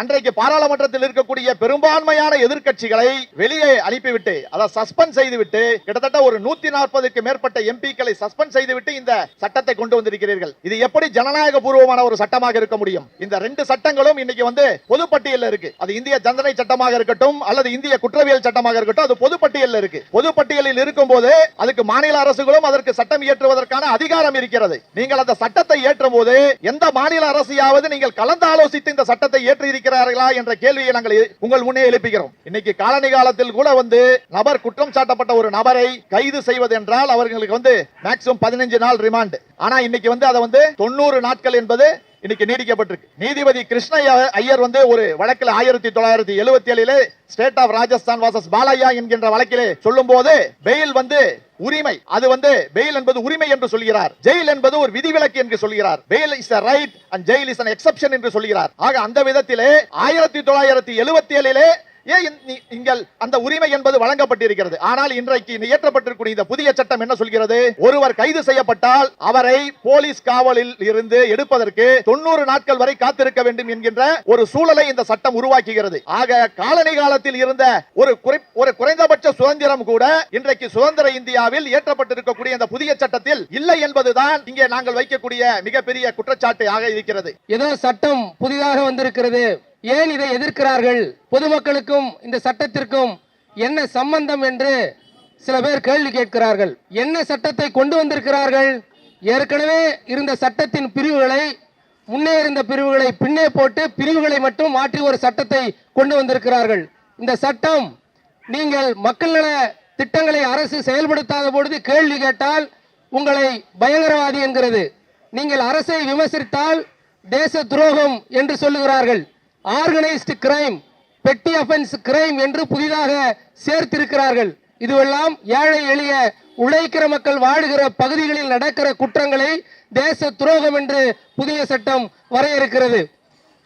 அன்றைக்கு பாராளுமன்றத்தில் இருக்கக்கூடிய பெரும்பான்மையான எதிர்கட்சிகளை வெளியே அனுப்பிவிட்டு அதை சஸ்பெண்ட் செய்துவிட்டு கிட்டத்தட்ட ஒரு நூத்தி நாற்பதுக்கு மேற்பட்ட எம்பிக்களை சஸ்பெண்ட் செய்துவிட்டு இந்த சட்டத்தை கொண்டு வந்திருக்கிறீர்கள். இது எப்படி ஜனநாயக பூர்வமான ஒரு சட்டமாக இருக்க முடியும்? இந்த ரெண்டு சட்டங்களும் இன்னைக்கு வந்து பொதுப்பட்டியலில் இருக்கு. அது இந்திய தண்டனை சட்டமாக இருக்கட்டும் அல்லது இந்திய குற்றவியல் சட்டமாக இருக்கட்டும் அது பொதுப்பட்டியல்ல இருக்கு. பொதுப்பட்டியலில் இருக்கும் போது அதுக்கு மாநில அரசுகளும் அதற்கு சட்டம் இயற்றுவதற்கான அதிகாரம் இருக்கிறது. நீங்கள் அந்த சட்டத்தை ஏற்றும் போது எந்த மாநில அரசையாவது நீங்கள் கலந்து ஆலோசித்து இந்த சட்டத்தை ஏற்றி இருக்கிறார்களா என்ற கேள்வியை நாங்கள் உங்கள் முன்னே எழுப்புகிறோம். இன்னைக்கு காலனி காலத்தில் கூட வந்து நபர் குற்றம் சாட்டப்பட்ட ஒரு நபரை கைது செய்வது என்றால் அவர்களுக்கு வந்து மேக்சிமம் பதினஞ்சு நாள் ரிமாண்ட் ஆனா இன்னைக்கு வந்து அதை வந்து தொண்ணூறு நாட்கள் என்பது இன்னைக்கு நீடிக்கப்பட்டிருக்கு. நீதிபதி கிருஷ்ணய்யா ஐயர் வந்து ஒரு வழக்கில் ஆயிரத்தி தொள்ளாயிரத்தி எழுபத்தி ஏழிலே state of Rajasthan versus Balaiah என்கின்ற வழக்கிலே சொல்லும் போது பெயில் வந்து உரிமை. அது வந்து பெயில் என்பது உரிமை என்று சொல்கிறார். ஜெயில் என்பது ஒரு விதிவிலக்கு என்று சொல்கிறார். Bail is right and jail is an exception என்று சொல்கிறார். ஆக அந்த விதத்திலே ஆயிரத்தி தொள்ளாயிரத்தி எழுபத்தி ஏழிலே ஏன் நீங்கள் அந்த உரிமை என்பது வழங்கப்பட்டிருக்கிறது? ஆனால் இன்றைக்கு இயற்றப்பட்டிருக்கூடிய இந்த புதிய சட்டம் என்ன சொல்கிறது? ஒருவர் கைது செய்யப்பட்டால் அவரை போலீஸ் காவலில் இருந்து எடுப்பதற்கு தொண்ணூறு நாட்கள் வரை காத்திருக்க வேண்டும் என்கின்ற ஒரு சூழலை இந்த சட்டம் உருவாக்குகிறது. ஆக காலனி காலத்தில் இருந்த ஒரு ஒரு குறைந்தபட்ச சுதந்திரம் கூட இன்றைக்கு சுதந்திர இந்தியாவில் இயற்றப்பட்டிருக்கக்கூடிய இந்த புதிய சட்டத்தில் இல்லை என்பதுதான் இங்கே நாங்கள் வைக்கக்கூடிய மிகப்பெரிய குற்றச்சாட்டு ஆக இருக்கிறது. ஏதோ சட்டம் புதிதாக வந்திருக்கிறது. ஏன் இதை எதிர்க்கிறார்கள்? பொதுமக்களுக்கும் இந்த சட்டத்திற்கும் என்ன சம்பந்தம் என்று சில பேர் கேள்வி கேட்கிறார்கள். என்ன சட்டத்தை கொண்டு வந்திருக்கிறார்கள்? ஏற்கனவே இருந்த சட்டத்தின் பிரிவுகளை முன்னே இருந்த பிரிவுகளை பின்னே போட்டு பிரிவுகளை மட்டும் மாற்றி ஒரு சட்டத்தை கொண்டு வந்திருக்கிறார்கள். இந்த சட்டம் நீங்கள் மக்கள் நல திட்டங்களை அரசு செயல்படுத்தாத பொழுது கேள்வி கேட்டால் உங்களை பயங்கரவாதி என்கிறது. நீங்கள் அரசை விமர்சித்தால் தேச துரோகம் என்று சொல்லுகிறார்கள். Organised crime petty offence crime என்று புதிதாக சேர்த்திருக்கிறார்கள். இதுவெல்லாம் ஏழை எளிய உழைக்கிற மக்கள் வாழுகிற பகுதிகளில் நடக்கிற குற்றங்களை தேச துரோகம் என்று புதிய சட்டம் வரையறுக்கிறது.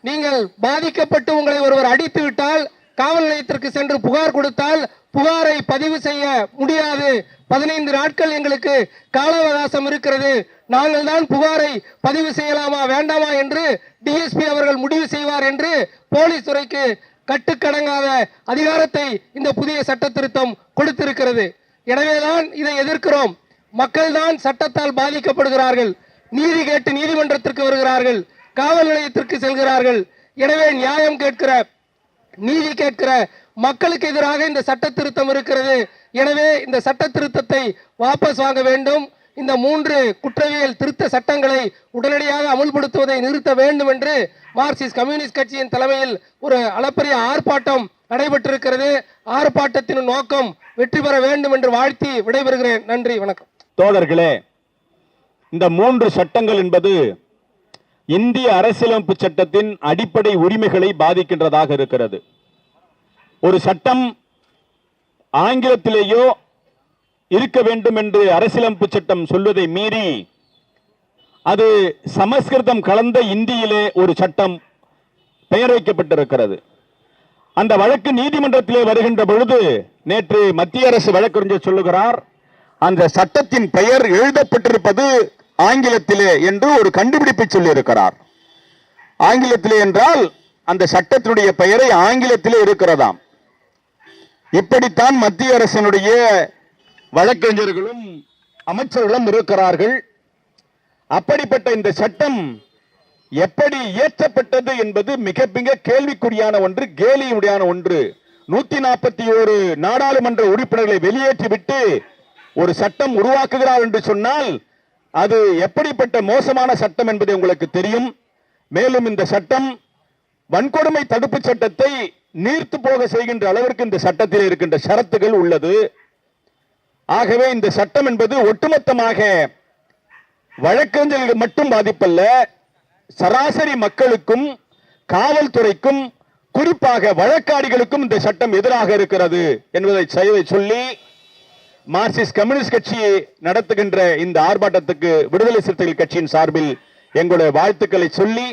நீங்கள் பாதிக்கப்பட்டு உங்களை ஒருவர் அடித்து விட்டால் காவல் நிலையத்திற்கு சென்று புகார் கொடுத்தால் புகாரை பதிவு செய்ய முடியாது. பதினைந்து நாட்கள் எங்களுக்கு கால அவகாசம் இருக்கிறது. நாங்கள் தான் புகாரை பதிவு செய்யலாமா வேண்டாமா என்று டிஎஸ்பி அவர்கள் முடிவு செய்வார் என்று போலீஸ் துறைக்கு கட்டுக்கடங்காத அதிகாரத்தை இந்த புதிய சட்ட திருத்தம் கொடுத்திருக்கிறது. எனவேதான் இதை எதிர்க்கிறோம். மக்கள்தான் சட்டத்தால் பாதிக்கப்படுகிறார்கள். நீதி கேட்டு நீதிமன்றத்திற்கு வருகிறார்கள். காவல் நிலையத்திற்கு செல்கிறார்கள். எனவே நியாயம் கேட்கிற நீதி கேட்கிற மக்களுக்கு எதிராக இந்த சட்ட திருத்தம் இருக்கிறது. எனவே இந்த சட்ட திருத்தத்தை வாபஸ் வாங்க வேண்டும். இந்த மூன்று குற்றவியல் திருத்த சட்டங்களை உடனடியாக அமுல்படுத்துவதை நிறுத்த வேண்டும் என்று மார்க்சிஸ்ட் கம்யூனிஸ்ட் கட்சியின் தலைமையில் ஒரு அளப்பரிய ஆர்ப்பாட்டம் நடைபெற்றிருக்கிறது. ஆர்ப்பாட்டத்தின் நோக்கம் வெற்றி பெற வேண்டும் என்று வாழ்த்தி விடைபெறுகிறேன். நன்றி வணக்கம். தோழர்களே இந்த மூன்று சட்டங்கள் என்பது இந்திய அரசியலமைப்பு சட்டத்தின் அடிப்படை உரிமைகளை பாதிக்கின்றதாக இருக்கிறது. ஒரு சட்டம் ஆங்கிலத்திலேயோ இருக்க வேண்டும் என்று அரசியலமைப்பு சட்டம் சொல்வதை மீறி அது சமஸ்கிருதம் கலந்த இந்தியிலே ஒரு சட்டம் பெயர் வைக்கப்பட்டிருக்கிறது. அந்த வழக்கு நீதிமன்றத்திலே வருகின்ற பொழுது நேற்று மத்திய அரசு வழக்கறிஞர் சொல்லுகிறார் அந்த சட்டத்தின் பெயர் எழுதப்பட்டிருப்பது ஆங்கிலத்திலே என்று ஒரு கண்டுபிடிப்பை சொல்லியிருக்கிறார். ஆங்கிலத்திலே என்றால் அந்த சட்டத்தினுடைய பெயரை ஆங்கிலத்திலே இருக்கிறதாம். இப்படித்தான் மத்திய அரசினுடைய வழக்கறிஞர்களும் அமைச்சர்களும் இருக்கிறார்கள். அப்படிப்பட்ட இந்த சட்டம் எப்படி இயற்றப்பட்டது என்பது மிக மிக கேள்விக்குறியான ஒன்று கேலியுடையான ஒன்று. நூத்தி நாற்பத்தி ஒரு நாடாளுமன்ற உறுப்பினர்களை வெளியேற்றிவிட்டு ஒரு சட்டம் உருவாக்குகிறார் என்று சொன்னால் அது எப்படிப்பட்ட மோசமான சட்டம் என்பது உங்களுக்கு தெரியும். மேலும் இந்த சட்டம் வன்கொடுமை தடுப்பு சட்டத்தை நீர்த்து போக செய்கின்ற அளவிற்கு இந்த சட்டத்தில் இருக்கின்ற ஷரத்துகள் உள்ளது. ஆகவே இந்த சட்டம் என்பது ஒட்டுமொத்தமாக வழக்கறிஞர்கள் மட்டும் பாதிப்பல்ல சராசரி மக்களுக்கும் காவல்துறைக்கும் குறிப்பாக வழக்காடிகளுக்கும் இந்த சட்டம் எதிராக இருக்கிறது என்பதை செய்வதை சொல்லி மார்க்சிஸ்ட் கம்யூனிஸ்ட் கட்சி நடத்துகின்ற இந்த ஆர்ப்பாட்டத்துக்கு விடுதலை சிறுத்தைகள் கட்சியின் சார்பில் எங்களுடைய வாழ்த்துக்களை சொல்லி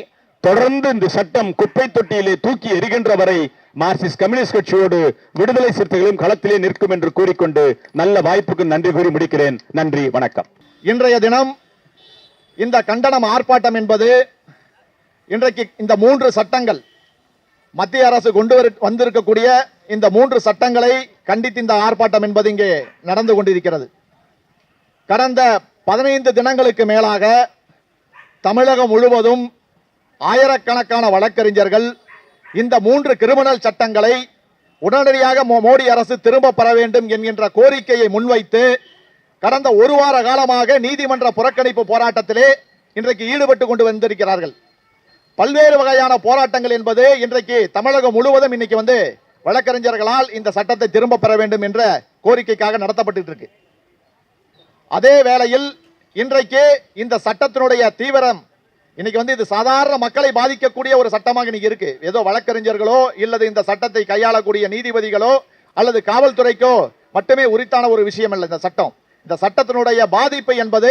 தொடர்ந்து இந்த சட்டம் குப்பை தொட்டியிலே தூக்கி எறிகின்ற வரை மார்க்சிஸ்ட் கம்யூனிஸ்ட் கட்சியோடு விடுதலை சிறுத்தைகளும் களத்திலே நிற்கும் என்று கூறிக்கொண்டு நல்ல வாய்ப்புக்கு நன்றி கூறி முடிக்கிறேன். நன்றி வணக்கம். இன்றைய தினம் இந்த கண்டனம் ஆர்ப்பாட்டம் என்பது இன்றைக்கு இந்த மூன்று சட்டங்கள் மத்திய அரசு கொண்டு வரு- வந்திருக்கக்கூடிய இந்த மூன்று சட்டங்களை கண்டித்து இந்த ஆர்ப்பாட்டம் என்பது இங்கே நடந்து கொண்டிருக்கிறது. கடந்த பதினைந்து தினங்களுக்கு மேலாக தமிழகம் முழுவதும் ஆயிரக்கணக்கான வழக்கறிஞர்கள் இந்த மூன்று கிரிமினல் சட்டங்களை உடனடியாக மோடி அரசு திரும்ப பெற வேண்டும் என்கின்ற கோரிக்கையை முன்வைத்து கடந்த ஒரு வார காலமாக நீதிமன்ற புறக்கணிப்பு போராட்டத்திலே இன்றைக்கு ஈடுபட்டு கொண்டு வந்திருக்கிறார்கள். பல்வேறு வகையான போராட்டங்கள் என்பது இன்றைக்கு தமிழகம் முழுவதும் இன்னைக்கு வந்து வழக்கறிஞர்களால் இந்த சட்டத்தை திரும்ப பெற வேண்டும் என்ற கோரிக்கைக்காக நடத்தப்பட்டு இருக்கு. அதே வேளையில் இன்றைக்கு இந்த சட்டத்தினுடைய தீவிரம் இன்னைக்கு வந்து இது சாதாரண மக்களை பாதிக்கக்கூடிய ஒரு சட்டமாக இன்னைக்கு இருக்கு. ஏதோ வழக்கறிஞர்களோ இல்லது இந்த சட்டத்தை கையாளக்கூடிய நீதிபதிகளோ அல்லது காவல்துறைக்கோ மட்டுமே உரித்தான ஒரு விஷயம் இல்லை இந்த சட்டம். இந்த சட்டத்தினுடைய பாதிப்பு என்பது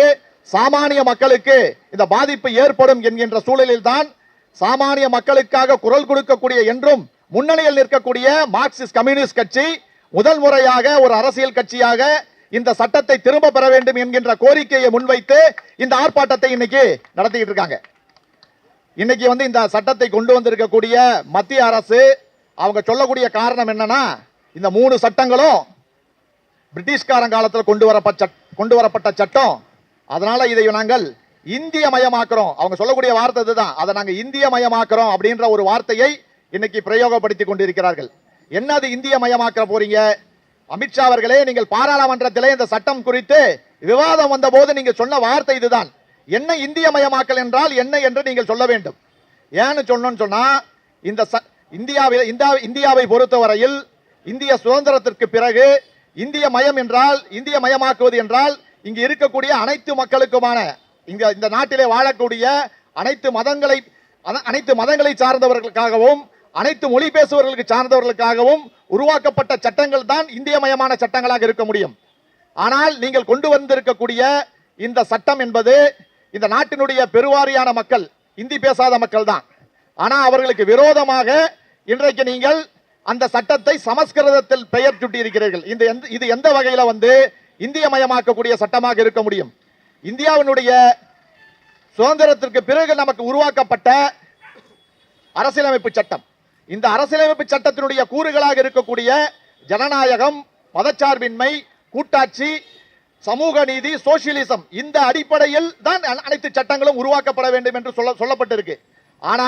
சாமானிய மக்களுக்கு இந்த பாதிப்பு ஏற்படும் என்கின்ற சூழலில் தான் சாமானிய மக்களுக்காக குரல் கொடுக்கக்கூடிய என்றும் முன்னணியில் நிற்கக்கூடிய மார்க்சிஸ்ட் கம்யூனிஸ்ட் கட்சி முதல் முறையாக ஒரு அரசியல் கட்சியாக இந்த சட்டத்தை திரும்ப பெற வேண்டும் என்கின்ற கோரிக்கையை முன்வைத்து இந்த ஆர்ப்பாட்டத்தை இன்னைக்கு நடத்திட்டு இருக்காங்க. இன்னைக்கு வந்து இந்த சட்டத்தை கொண்டு வந்திருக்கக்கூடிய மத்திய அரசு அவங்க சொல்லக்கூடிய காரணம் என்னன்னா இந்த மூணு சட்டங்களும் பிரிட்டிஷ்காரன் காலத்தில் கொண்டு வரப்பட்ட கொண்டு வரப்பட்ட சட்டம். அதனால இதை நாங்கள் இந்திய மயமாக்குறோம் அவங்க சொல்லக்கூடிய வார்த்தை இதுதான். அதை நாங்கள் இந்திய மயமாக்குறோம் அப்படின்ற ஒரு வார்த்தையை இன்னைக்கு பிரயோகப்படுத்தி கொண்டிருக்கிறார்கள். என்ன அது இந்திய மயமாக்க போறீங்க? அமித்ஷா அவர்களே நீங்கள் பாராளுமன்றத்திலே இந்த சட்டம் குறித்து விவாதம் வந்தபோது நீங்க சொன்ன வார்த்தை இதுதான். என்ன இந்திய மயமாக்கல் என்றால் என்ன என்று நீங்கள் சொல்ல வேண்டும். ஏன்னு சொன்னோன்னு சொன்னால் இந்த ச- இந்தியாவில் இந்தா- இந்தியாவை பொறுத்தவரையில் இந்திய சுதந்திரத்திற்கு பிறகு இந்திய மயம் என்றால் இந்திய மயமாக்குவது என்றால் இங்கு இருக்கக்கூடிய அனைத்து மக்களுக்குமான இங்க இந்த நாட்டிலே வாழக்கூடிய அனைத்து மதங்களை அனைத்து மதங்களை சார்ந்தவர்களுக்காகவும் அனைத்து மொழி பேசுபவர்களுக்கு சார்ந்தவர்களுக்காகவும் உருவாக்கப்பட்ட சட்டங்கள் தான் இந்தியமயமான சட்டங்களாக இருக்க முடியும். ஆனால் நீங்கள் கொண்டு வந்திருக்கக்கூடிய இந்த சட்டம் என்பது இந்த நாட்டினுடைய பெருவாரியான மக்கள் இந்தி பேசாத மக்கள் தான் ஆனால் அவர்களுக்கு விரோதமாக இன்றைக்கு நீங்கள் அந்த சட்டத்தை சமஸ்கிருதத்தில் பெயர் சுட்டி இருக்கிறீர்கள் இந்த எந்த- இது எந்த வகையில வந்து இந்தியமயமாக்கக்கூடிய சட்டமாக இருக்க முடியும்? இந்தியாவினுடைய சுதந்திரத்திற்கு பிறகு நமக்கு உருவாக்கப்பட்ட அரசியலமைப்பு சட்டம். இந்த அரசியலமைப்பு சட்டத்தினுடைய கூறுகளாக இருக்கக்கூடிய ஜனநாயகம் மதச்சார்பின்மை கூட்டாட்சி சமூக நீதி சோசியலிசம் இந்த அடிப்படையில் தான் அனைத்து சட்டங்களும் உருவாக்கப்பட வேண்டும் என்று சொல்ல சொல்லப்பட்டிருக்கு. ஆனா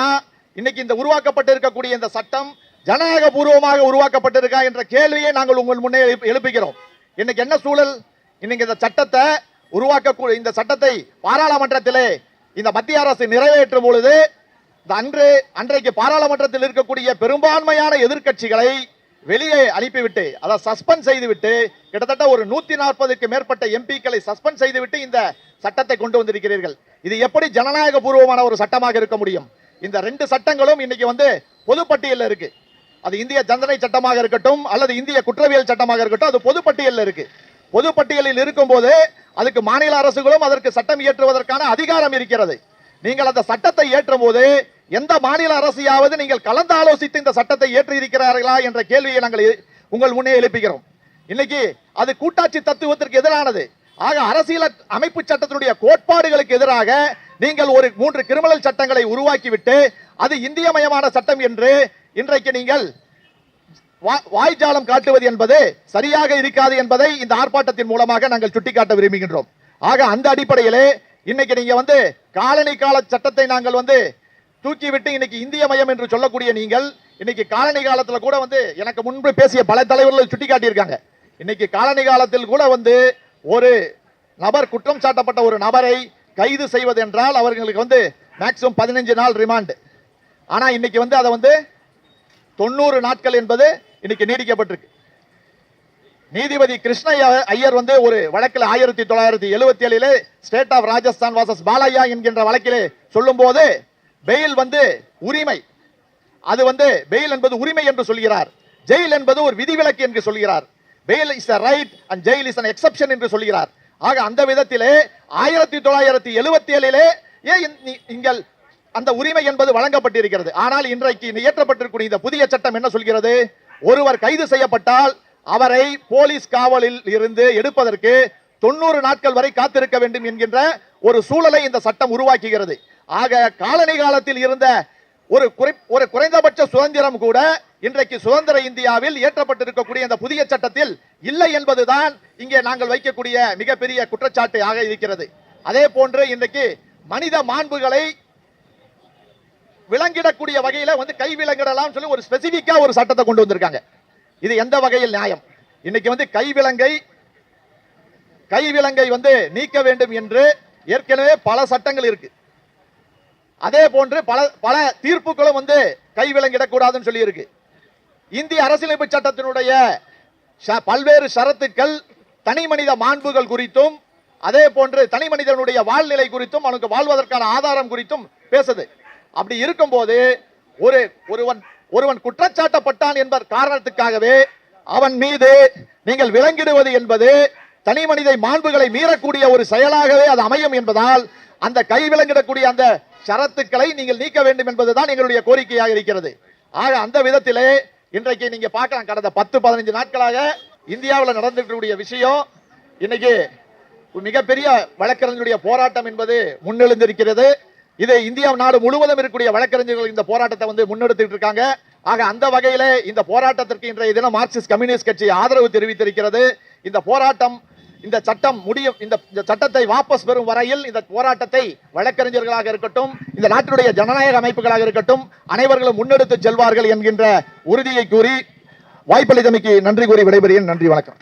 இன்னைக்கு இந்த உருவாக்கப்பட்டு இருக்கக்கூடிய இந்த சட்டம் ஜனநாயக பூர்வமாக உருவாக்கப்பட்டிருக்கா என்ற கேள்வியை நாங்கள் உங்கள் முன்னே எழுப்புகிறோம். இன்னைக்கு என்ன சூழல்? இன்னைக்கு இந்த சட்டத்தை உருவாக்க இந்த சட்டத்தை பாராளுமன்றத்திலே இந்த மத்திய அரசு நிறைவேற்றும் பொழுது அன்று அன்றைக்கு பாராளுமன்றத்தில் இருக்கக்கூடிய பெரும்பான்மையான எதிர்க்கட்சிகளை வெளியே அனுப்பிவிட்டு அதை சஸ்பெண்ட் செய்துவிட்டு கிட்டத்தட்ட ஒரு நூத்தி நாற்பதுக்கு மேற்பட்ட எம்பிக்களை சஸ்பெண்ட் செய்துவிட்டு இந்த சட்டத்தை கொண்டு வந்திருக்கிறீர்கள். இது எப்படி ஜனநாயக பூர்வமான ஒரு சட்டமாக இருக்க முடியும்? இந்த ரெண்டு சட்டங்களும் இன்னைக்கு வந்து பொதுப்பட்டியலில் இருக்கு. அது இந்திய தண்டனை சட்டமாக இருக்கட்டும் அல்லது இந்திய குற்றவியல் சட்டமாக இருக்கட்டும் அது பொதுப்பட்டியலில் இருக்கு. பொதுப்பட்டியலில் இருக்கும்போது அதுக்கு மாநில அரசுகளும் அதற்கு சட்டம் இயற்றுவதற்கான அதிகாரம் இருக்கிறது. நீங்கள் அந்த சட்டத்தை ஏற்றும் போது எந்த மாநில அரசையாவது நீங்கள் கலந்து ஆலோசித்து இந்த சட்டத்தை ஏற்றி இருக்கிறார்களா என்ற கேள்வியை நாங்கள் உங்கள் முன்னே எழுப்புகிறோம் இன்னைக்கு அது கூட்டாட்சி தத்துவத்திற்கு எதிரானது. ஆக அரசியல் அமைப்பு சட்டத்தினுடைய கோட்பாடுகளுக்கு எதிராக நீங்கள் ஒரு மூன்று கிரிமினல் சட்டங்களை உருவாக்கிவிட்டு அது இந்தியமயமான சட்டம் என்று இன்றைக்கு நீங்கள் வா- வாய்ஜாலம் காட்டுவது என்பது சரியாக இருக்காது என்பதை இந்த ஆர்ப்பாட்டத்தின் மூலமாக நாங்கள் சுட்டிக்காட்ட விரும்புகின்றோம். ஆக அந்த அடிப்படையிலே இன்னைக்கு நீங்க வந்து காலனி கால சட்டத்தை நாங்கள் வந்து தூக்கிவிட்டு இன்னைக்கு இந்திய மையம் என்று சொல்லக்கூடிய நீங்கள் இன்னைக்கு காலனி காலத்தில் கூட வந்து எனக்கு முன்பு பேசிய பல தலைவர்கள் சுட்டிக்காட்டியிருக்காங்க. இன்னைக்கு காலனி காலத்தில் கூட வந்து ஒரு நபர் குற்றம் சாட்டப்பட்ட ஒரு நபரை கைது செய்வது என்றால் அவர்களுக்கு வந்து மேக்சிமம் பதினஞ்சு நாள் ரிமாண்டு ஆனால் இன்னைக்கு வந்து அதை வந்து தொண்ணூறு நாட்கள் என்பது இன்னைக்கு நீடிக்கப்பட்டிருக்கு. நீதிபதி கிருஷ்ண ஐயர் வந்து ஒரு வழக்கில் ஆயிரத்தி தொள்ளாயிரத்தி எழுபத்தி ஏழிலே state of Rajasthan versus Balaiah என்கின்ற வழக்கிலே சொல்லும்போது பெயில் வந்து உரிமை. அது வந்து பெயில் என்பது உரிமை என்று சொல்கிறார். ஜெயில் என்பது ஒரு விதிவிலக்கு என்று சொல்கிறார். Bail is a right and jail is an exception என்று சொல்கிறார். ஆக அந்த விதத்திலே ஆயிரத்தி தொள்ளாயிரத்தி எழுபத்தி ஏழிலே ஏன் நீங்கள் அந்த உரிமை என்பது வழங்கப்பட்டிருக்கிறது. ஆனால் இன்றைக்கு இயற்றப்பட்டிருக்கூடிய இந்த புதிய சட்டம் என்ன சொல்கிறது? ஒருவர் கைது செய்யப்பட்டால் அவரை போலீஸ் காவலில் இருந்து எடுப்பதற்கு தொண்ணூறு நாட்கள் வரை காத்திருக்க வேண்டும் என்கின்ற ஒரு சூழலை இந்த சட்டம் உருவாக்குகிறது. ஆக காலனி காலத்தில் இருந்த ஒரு குறை ஒரு குறைந்தபட்ச சுதந்திரம் கூட இன்றைக்கு சுதந்திர இந்தியாவில் ஏற்றப்பட்டிருக்கக்கூடிய இந்த புதிய சட்டத்தில் இல்லை என்பதுதான் இங்கே நாங்கள் வைக்கக்கூடிய மிகப்பெரிய குற்றச்சாட்டு ஆக இருக்கிறது. அதே போன்று இன்றைக்கு மனித மாண்புகளை விலங்கிடக்கூடிய வகையில வந்து கை விலங்கிடலாம் சொல்லி ஒரு ஸ்பெசிபிக்கா ஒரு சட்டத்தை கொண்டு வந்திருக்காங்க. இது எந்த வகையில் நியாயம்? இன்னைக்கு வந்து கை விலங்கை கை விலங்கை வந்து நீக்க வேண்டும் என்று ஏற்கனவே பல சட்டங்கள் இருக்கு. அதே போன்று பல பல தீர்ப்புகளும் வந்து கை விலங்கிடக்கூடாதுன்னு சொல்லி இந்திய அரசியலமைப்பு சட்டத்தினுடைய பல்வேறு ஷரத்துக்கள் தனி மனித மாண்புகள் குறித்தும் அதே போன்று தனி மனிதனுடைய வாழ்நிலை குறித்தும் அவனுக்கு வாழ்வதற்கான ஆதாரம் குறித்தும் பேசுது. அப்படி இருக்கும்போது ஒரு ஒருவன் ஒருவன் குற்றச்சாட்டப்பட்டான் என்பர் காரணத்துக்காகவே அவன் மீது நீங்கள் விலங்கிடுவது என்பது தனி மனித மாண்புகளை மீறக்கூடிய ஒரு செயலாகவே அது அமையும் என்பதால் அந்த கை விலங்கிடக்கூடிய அந்த ஷரத்துக்களை நீங்கள் நீக்க வேண்டும் என்பதுதான் எங்களுடைய கோரிக்கையாக இருக்கிறது. ஆக அந்த விதத்திலே இன்றைக்கு நீங்க பார்க்கலாம் கடந்த பத்து பதினஞ்சு நாட்களாக இந்தியாவில் நடந்துட்டு இருக்கக்கூடிய விஷயம் இன்னைக்கு மிகப்பெரிய வழக்கறிஞருடைய போராட்டம் என்பது முன்னெழுந்திருக்கிறது. இது இந்தியா நாடு முழுவதும் இருக்கக்கூடிய வழக்கறிஞர்கள் இந்த போராட்டத்தை வந்து முன்னெடுத்துட்டு இருக்காங்க. ஆக அந்த வகையில இந்த போராட்டத்திற்கு இன்றைய தினம் மார்க்சிஸ்ட் கம்யூனிஸ்ட் கட்சி ஆதரவு தெரிவித்திருக்கிறது. இந்த போராட்டம் இந்த சட்டம் முடியும் இந்த இந்த சட்டத்தை வாபஸ் பெறும் வரையில் இந்த போராட்டத்தை வழக்கறிஞர்களாக இருக்கட்டும் இந்த நாட்டினுடைய ஜனநாயக அமைப்புகளாக இருக்கட்டும் அனைவர்களும் முன்னெடுத்து செல்வார்கள் என்கின்ற உறுதியை கூறி வாய்ப்பளித்தமைக்கு நன்றி கூறி விடைபெறுகிறேன். நன்றி வணக்கம்.